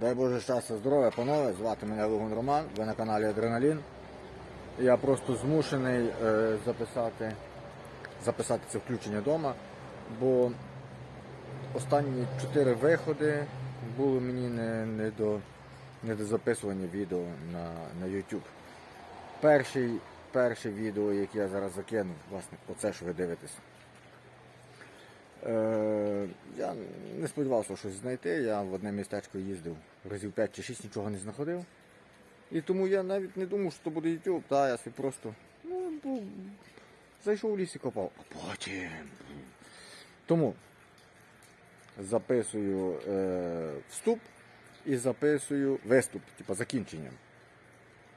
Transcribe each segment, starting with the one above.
Дай Боже щастя, здоров'я, панове. Звати мене Лугун Роман, ви на каналі Адреналін. Я просто змушений е, записати, записати це включення вдома, бо останні чотири виходи були мені не, не, до, не до записування відео на, на YouTube. Перший, перше відео, яке я зараз закину, власне, оце, що ви дивитесь. Е, я не сподівався щось знайти. Я в одне містечко їздив разів 5 чи 6, нічого не знаходив. І тому я навіть не думав, що це буде YouTube. Та, я собі просто ну, зайшов у ліс і копав. А потім. Тому записую е, вступ і записую виступ, типу закінчення.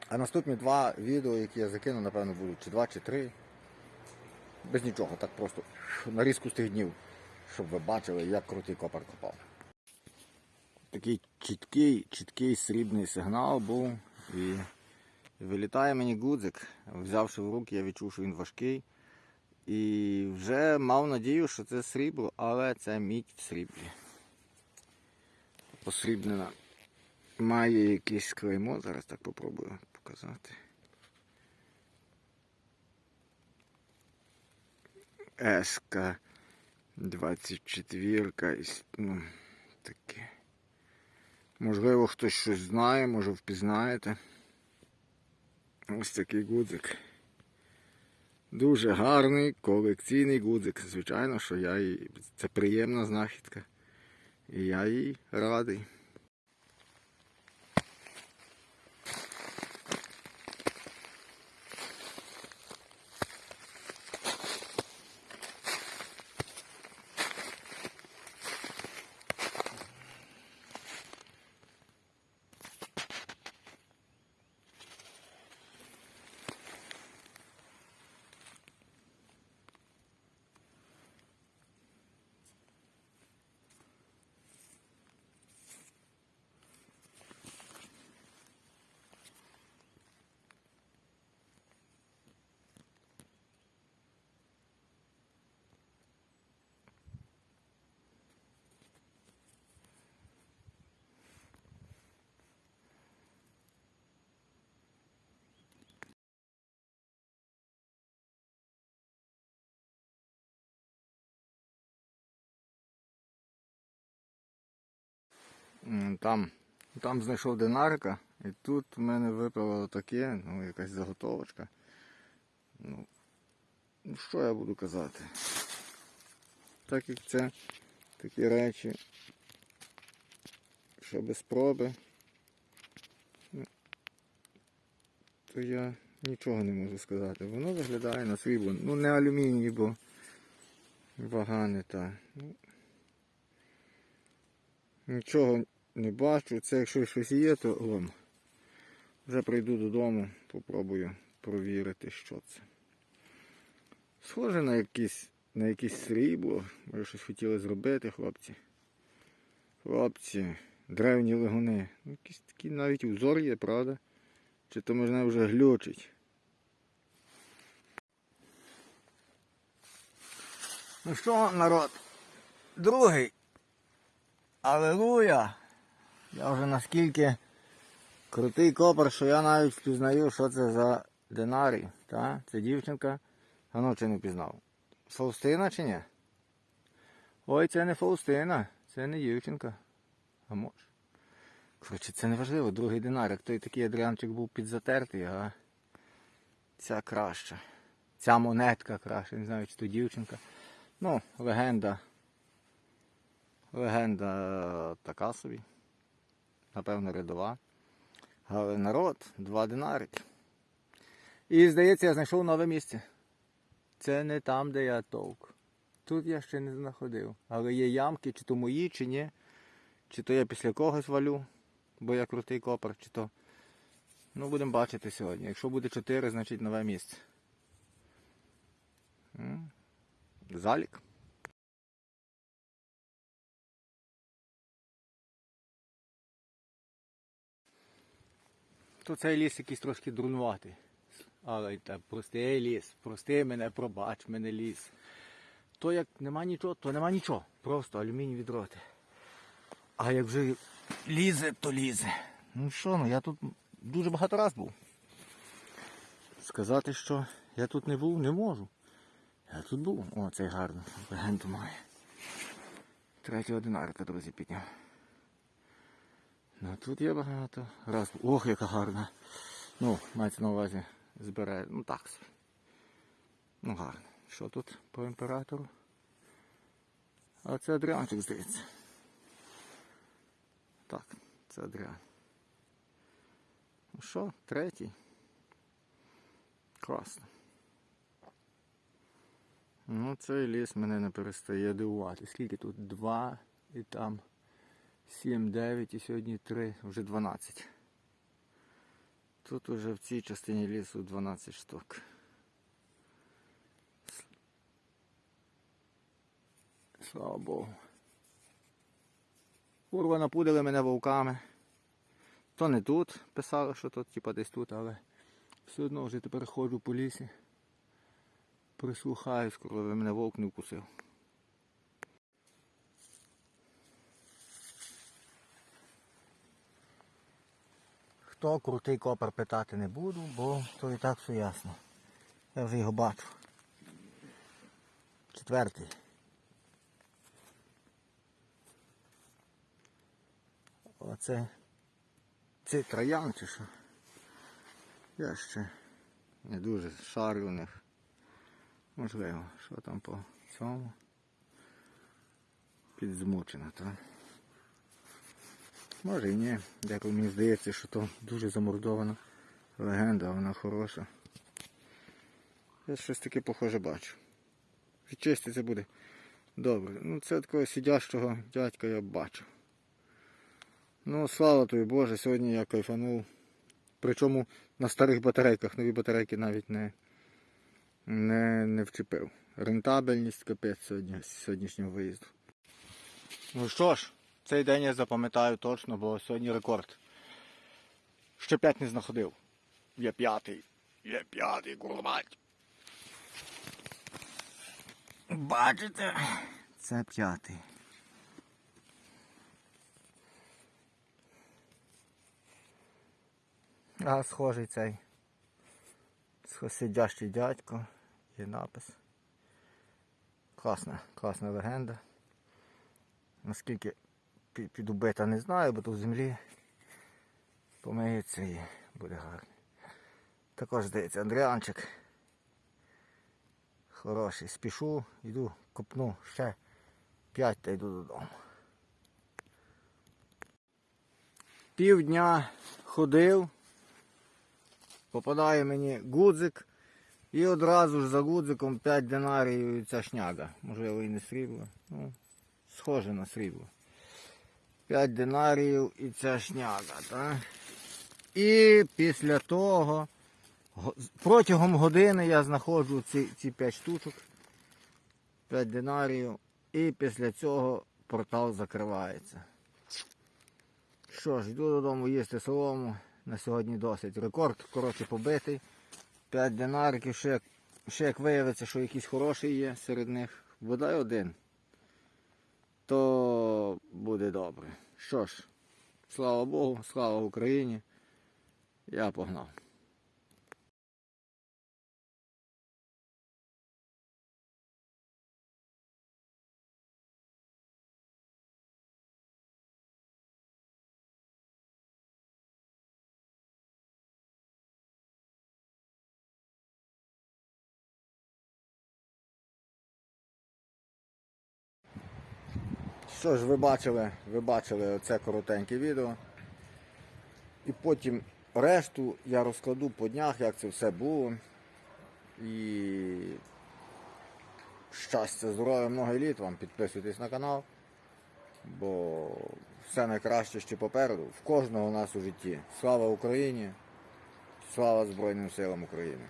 А наступні два відео, які я закину, напевно, будуть чи два, чи три. Без нічого, так просто нарізку з тих днів, щоб ви бачили, як крутий копар копав. Такий чіткий, чіткий срібний сигнал був і вилітає мені гудзик. Взявши в руки, я відчув, що він важкий. І вже мав надію, що це срібло, але це мідь в сріблі. Посрібнена. Має якесь клеймо, зараз так попробую показати. СК 24 ну, таке. Можливо, хтось щось знає, може впізнаєте. Ось такий гудзик. Дуже гарний колекційний гудзик. Звичайно, що я їй... це приємна знахідка. І я їй радий. Там, там знайшов динарика, і тут в мене випало таке, ну, якась заготовочка. Ну, ну, що я буду казати? Так як це такі речі, що без спроби, ну, то я нічого не можу сказати. Воно виглядає на свій срібло. Ну не алюміній, бо вага не та. Ну, Нічого не бачу. Це якщо щось є, то лом. Вже прийду додому, попробую провірити, що це. Схоже на якісь, на якесь срібло. Може щось хотіли зробити, хлопці. Хлопці, древні легуни. Ну, Якийсь такий навіть узор є, правда? Чи то можна вже глючить. Ну що, народ? Другий. Алелуя! Я вже наскільки крутий копер, що я навіть впізнаю, що це за динарій. Та? Це дівчинка. А ну чи не впізнав? Фаустина чи ні? Ой, це не Фаустина, це не дівчинка. А може? Коротше, це не важливо, другий динарик. Той такий адріанчик був підзатертий, а ця краща. Ця монетка краща, не знаю, чи то дівчинка. Ну, легенда. Легенда така собі. Напевно, рядова. Але народ, два динарики. І здається, я знайшов нове місце. Це не там, де я товк. Тут я ще не знаходив. Але є ямки, чи то мої, чи ні. Чи то я після когось валю, бо я крутий копер, чи то. Ну, будемо бачити сьогодні. Якщо буде 4, значить нове місце. Залік. То цей ліс якийсь трошки дурнуватий. Але та простий ліс, простий мене, пробач мене ліс. То як нема нічого, то нема нічого. Просто алюмінієві дроти. А як вже лізе, то лізе. Ну що, ну я тут дуже багато раз був. Сказати, що я тут не був, не можу. Я тут був. О, цей гарно. Легенду має. Третя одинарка, друзі, підняв. Ну тут є багато. Раз. Ох, яка гарна. Ну, мається на увазі збирає. Ну так. Ну гарно. Що тут по імператору? А це Адріанчик, здається. Так, це Адріан. Ну що, третій. Класно. Ну, цей ліс мене не перестає дивувати. Скільки тут? Два і там сім, дев'ять і сьогодні три, вже 12. Тут уже в цій частині лісу 12 штук. Слава Богу. Курва напудили мене вовками. То не тут, писали, що тут, типа десь тут, але все одно вже тепер ходжу по лісі. Прислухаюсь, коли мене вовк не вкусив. Хто крутий копер питати не буду, бо то і так все ясно. Я вже його бачу. Четвертий. Оце це троян чи що? Я ще не дуже шарю в них. Можливо, що там по цьому. Підзмучено, так? Може і ні. Деколи мені здається, що то дуже замордована легенда, вона хороша. Я щось таке похоже бачу. Відчиститься буде добре. Ну це такого сидящого дядька я бачу. Ну, слава тобі Боже, сьогодні я кайфанув. Причому на старих батарейках, нові батарейки навіть не, не, не вчепив. Рентабельність капець сьогодні, сьогоднішнього виїзду. Ну що ж, цей день я запам'ятаю точно, бо сьогодні рекорд. Ще п'ять не знаходив. Є п'ятий. Є п'ятий, курмать. Бачите? Це п'ятий. А схожий цей. Сидящий дядько. Є напис. Класна, класна легенда. Наскільки пі- підубита не знаю, бо тут в землі помиється і буде гарно. Також здається Андріанчик. Хороший. Спішу, йду, копну ще 5 та йду додому. Півдня ходив, попадає мені гудзик і одразу ж за гудзиком 5 динарів і ця шняга. Можливо і не срібло. Ну, схоже на срібло. 5 динарів і ця шняга. Так? І після того протягом години я знаходжу ці, ці 5 штучок. 5 динарів. І після цього портал закривається. Що ж, йду додому їсти солому. На сьогодні досить. Рекорд, коротше, побитий. 5 динариків, ще, ще як виявиться, що якийсь хороший є серед них. Бодай один. То буде добре. Що ж, слава Богу, слава Україні. Я погнав. Що ж, ви бачили, ви бачили оце коротеньке відео. І потім решту я розкладу по днях, як це все було. І щастя, здоров'я, много літ вам. Підписуйтесь на канал. Бо все найкраще ще попереду. В кожного у нас у житті. Слава Україні! Слава Збройним силам України!